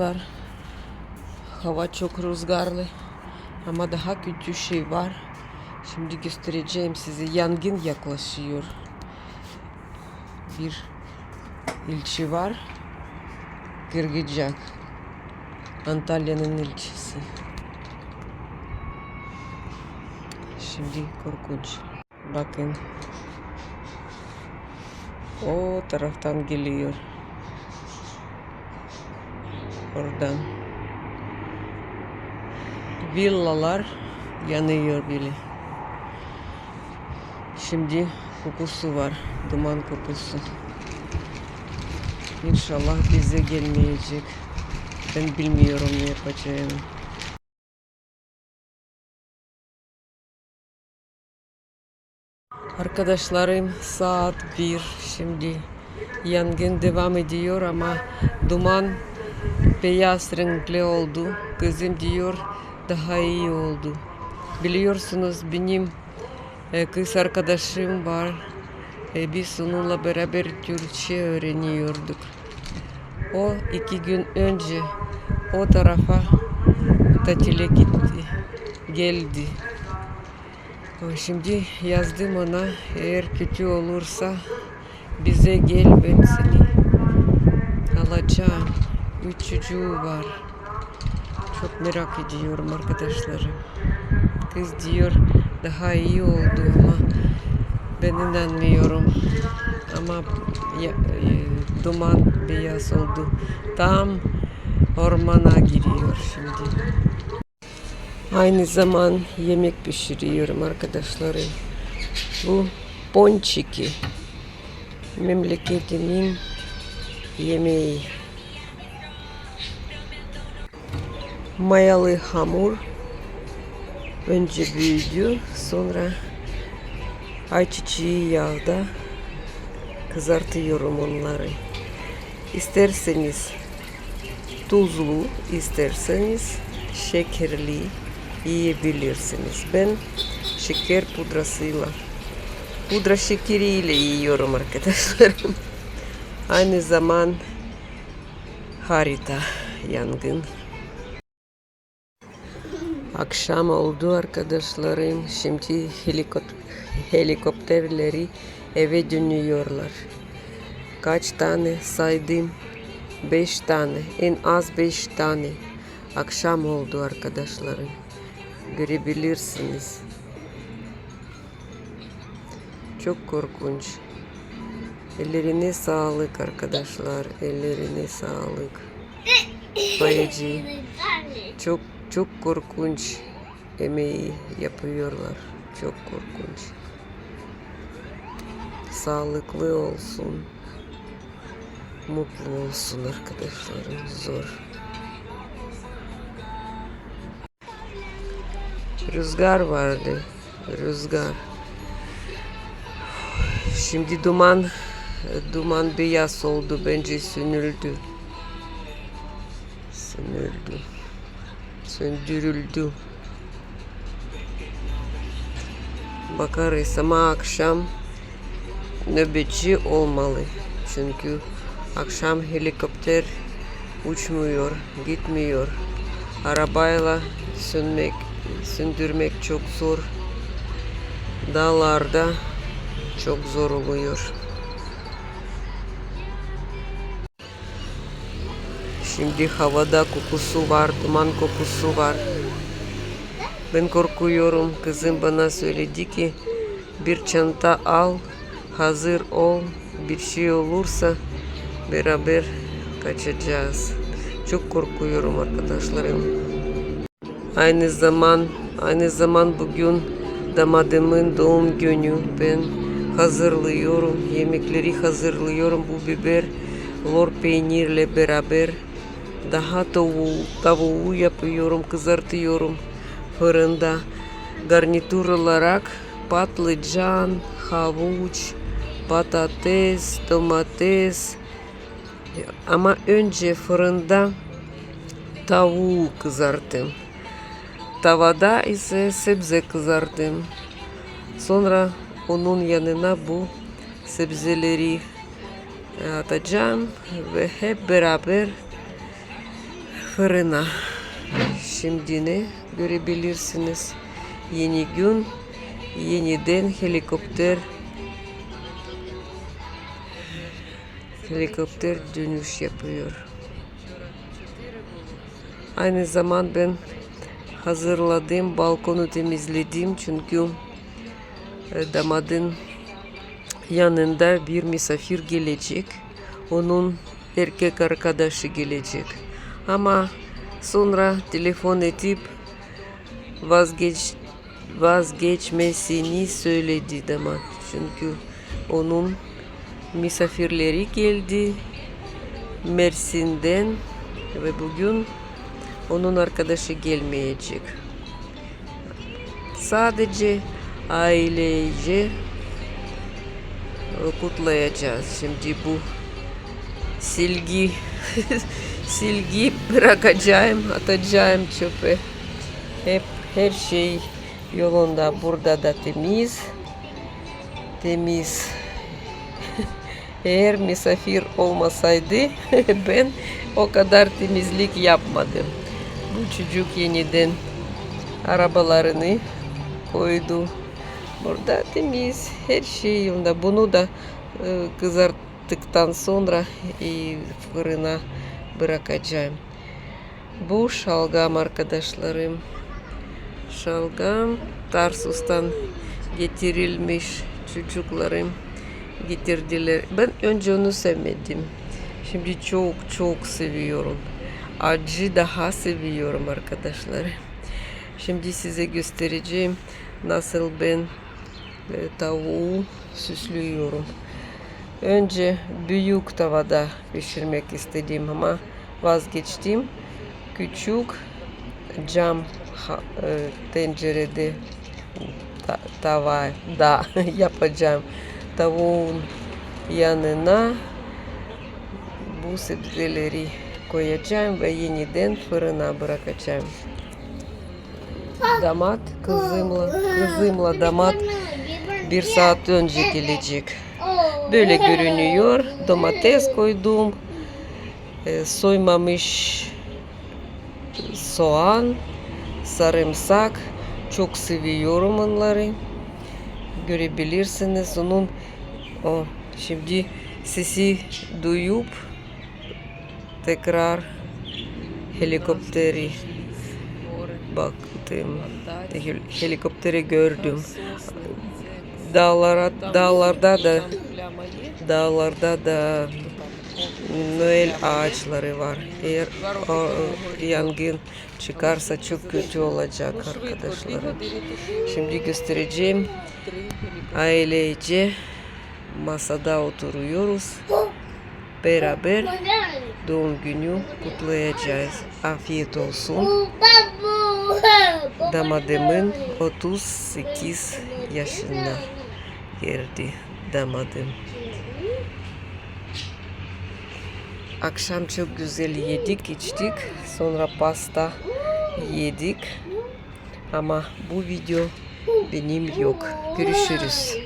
Arkadaşlar hava çok rüzgarlı ama daha kötü şey var. Şimdi göstereceğim size yangın yaklaşıyor. Bir ilçe var. Kırgıcak. Antalya'nın ilçesi. Şimdi korkunç. Bakın. O taraftan geliyor. Oradan. Villalar yanıyor bile. Şimdi kokusu var. Duman kokusu. İnşallah bize gelmeyecek. Ben bilmiyorum ne yapacağımı. Arkadaşlarım saat 1 şimdi yangın devam ediyor ama duman beyaz renkli oldu. Gözüm diyor daha iyi oldu. Biliyorsunuz benim e, kız arkadaşım var. E, biz onunla beraber Türkçe öğreniyorduk. O iki gün önce o tarafa tatile gitti. Geldi. Şimdi yazdım ona eğer kötü olursa bize gel ben seni alacağım. Üç çocuğu var. Çok merak ediyorum arkadaşlarım. Kız diyor daha iyi oldu ama ben inanmıyorum. Ama ya, e, duman beyaz oldu. Tam ormana giriyor şimdi. Aynı zaman yemek pişiriyorum arkadaşlarım. Bu ponçiki. Memleketimin yemeği. Mayalı hamur. Önce büyüdü, sonra ayçiçeği yağda kızartıyorum onları. İsterseniz tuzlu, isterseniz şekerli yiyebilirsiniz. Ben şeker pudrasıyla, pudra şekeriyle yiyorum arkadaşlarım. Aynı zaman harita yangın. Akşam oldu arkadaşlarım. Şimdi helikop- helikopterleri eve dönüyorlar. Kaç tane saydım? Beş tane. En az beş tane. Akşam oldu arkadaşlarım. Görebilirsiniz. Çok korkunç. Ellerine sağlık arkadaşlar. Ellerine sağlık. Bayıcı. Çok çok korkunç emeği yapıyorlar. Çok korkunç. Sağlıklı olsun. Mutlu olsun arkadaşlarım. Zor. Rüzgar vardı. Rüzgar. Şimdi duman duman beyaz oldu. Bence sönüldü. Sönüldü. Söndürüldü. Bakarız ama akşam nöbetçi olmalı. Çünkü akşam helikopter uçmuyor, gitmiyor. Arabayla sönmek, söndürmek çok zor. Dağlarda çok zor oluyor. Şimdi havada kokusu var, duman kokusu var. Ben korkuyorum. Kızım bana söyledi ki bir çanta al, hazır ol. Bir şey olursa beraber kaçacağız. Çok korkuyorum arkadaşlarım. Aynı zaman aynı zaman bugün damadımın doğum günü. Ben hazırlıyorum. Yemekleri hazırlıyorum. Bu biber lor peynirle beraber daha tavuğu, tavuğu yapıyorum, kızartıyorum fırında. Garnitür olarak patlıcan, havuç, patates, domates. Ama önce fırında tavuğu kızarttım. Tavada ise sebze kızarttım. Sonra onun yanına bu sebzeleri atacağım ve hep beraber fırına. Şimdi ne görebilirsiniz. Yeni gün, yeniden helikopter helikopter dönüş yapıyor. Aynı zaman ben hazırladım, balkonu temizledim çünkü e, damadın yanında bir misafir gelecek. Onun erkek arkadaşı gelecek. Ama sonra telefon edip vazgeç vazgeçmesini söyledi damat. Çünkü onun misafirleri geldi Mersin'den ve bugün onun arkadaşı gelmeyecek. Sadece ailece kutlayacağız. Şimdi bu silgi silgi bırakacağım, atacağım çöpe. Hep her şey yolunda. Burada da temiz. Temiz. Eğer misafir olmasaydı ben o kadar temizlik yapmadım. Bu çocuk yeniden arabalarını koydu. Burada temiz her şey yolunda. Bunu da e, kızarttıktan sonra e, fırına bırakacağım. Bu şalgam arkadaşlarım. Şalgam Tarsus'tan getirilmiş çocuklarım getirdiler. Ben önce onu sevmedim. Şimdi çok çok seviyorum. Acı daha seviyorum arkadaşlar. Şimdi size göstereceğim nasıl ben tavuğu süslüyorum. Önce büyük tavada pişirmek istedim ama vazgeçtim. Küçük cam e, tencerede ta, tava da yapacağım. Tavuğun yanına bu sebzeleri koyacağım ve yeniden fırına bırakacağım. Damat kızımla kızımla damat bir saat önce gelecek. Böyle görünüyor. Domates koydum. e, soymamış soğan, sarımsak. Çok seviyorum onları. Görebilirsiniz. Onun o şimdi sesi duyup tekrar helikopteri baktım. Hel- Helikopteri gördüm. Dağlara, dağlarda da dağlarda da Noel ağaçları var. Eğer o yangın çıkarsa çok kötü olacak arkadaşlar. Şimdi göstereceğim. Ailece masada oturuyoruz. Beraber doğum günü kutlayacağız. Afiyet olsun. Damadımın 38 yaşına geldi damadım. Akşam çok güzel yedik, içtik. Sonra pasta yedik. Ama bu video benim yok. Görüşürüz.